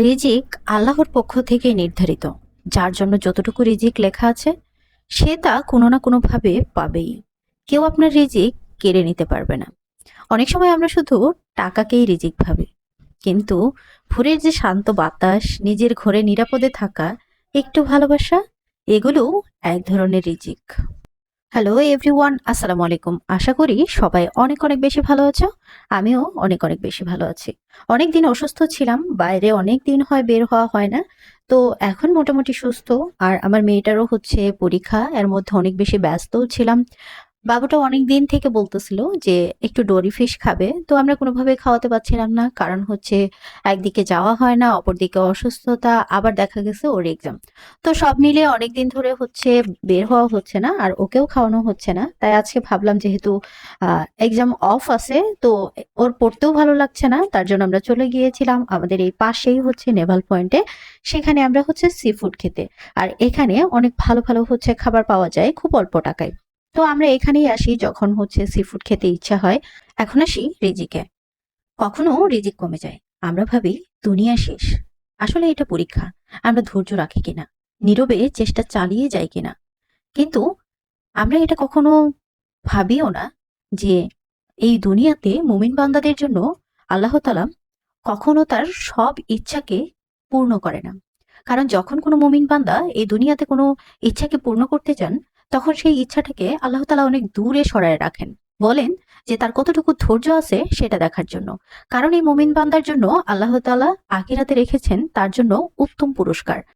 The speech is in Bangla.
রিজিক আল্লাহর পক্ষ থেকে নির্ধারিত, যার জন্য যতটুকু রিজিক লেখা আছে, সে তা কোনো না কোনোভাবে পাবেই। কেউ আপনার রিজিক কেড়ে নিতে পারবে না। অনেক সময় আমরা শুধু টাকাকেই রিজিক ভাবি, কিন্তু ভোরের যে শান্ত বাতাস, নিজের ঘরে নিরাপদে থাকা, একটু ভালোবাসা এগুলো এক ধরনের রিজিক। হ্যালো এভরিওয়ান আসসালামু আলাইকুম আশা করি সবাই অনেক অনেক বেশি ভালো আছো। আমিও অনেক অনেক বেশি ভালো আছি। অনেক দিন অসুস্থ ছিলাম, বাইরে অনেক দিন হয় বের হওয়া হয় না। তো এখন মোটামুটি সুস্থ। আর আমার মেয়েটারও হচ্ছে পরীক্ষা, এর মধ্যে অনেক বেশি ব্যস্তও ছিলাম। বাবুটা অনেক দিন থেকে বলতেছিল যে, একটু ডোরি ফিশ খাবে। তো আমরা কোনোভাবে খাওয়াতে পারছিলাম না। কারণ হচ্ছে, একদিকে যাওয়া হয় না, অপরদিকে অসুস্থতা, আবার দেখা গেছে ওর এক্সাম তো সব মিলিয়ে অনেক দিন ধরে হচ্ছে বের হওয়া হচ্ছে না, আর ওকেও খাওয়ানো হচ্ছে না। তাই আজকে ভাবলাম যেহেতু এক্সাম অফ আছে, তো ওর পড়তেও ভালো লাগছে না। তার জন্য আমরা চলে গিয়েছিলাম। আমাদের এই পাশেই হচ্ছে নেভাল পয়েন্টে সেখানে আমরা হচ্ছে সি ফুড খেতে। আর এখানে অনেক ভালো ভালো হচ্ছে খাবার পাওয়া যায়, খুব অল্প টাকায়। তো আমরা এখানেই আসি যখন হচ্ছে সি ফুড খেতে ইচ্ছা হয়। এখন আসি রিজিকে। কখনো রিজিক কমে যায়। আমরা ভাবি, দুনিয়া শেষ। আসলে এটা পরীক্ষা। আমরা ধৈর্য রাখি কিনা? নীরবে চেষ্টা চালিয়ে যাই কিনা? কিন্তু আমরা এটা কখনো ভাবিও না যে এই দুনিয়াতে মুমিন বান্দাদের জন্য আল্লাহ তালা কখনো তার সব ইচ্ছাকে পূর্ণ করে না। কারণ যখন কোনো মুমিন বান্দা এই দুনিয়াতে কোনো ইচ্ছাকে পূর্ণ করতে চান তখন সেই ইচ্ছাটাকে আল্লাহ তালা অনেক দূরে সরায় রাখেন। বলেন যে তার কতটুকু ধৈর্য আছে সেটা দেখার জন্য। কারণ এই মোমিন বান্দার জন্য আল্লাহ তালা আখিরাতে রেখেছেন তার জন্য উত্তম পুরস্কার।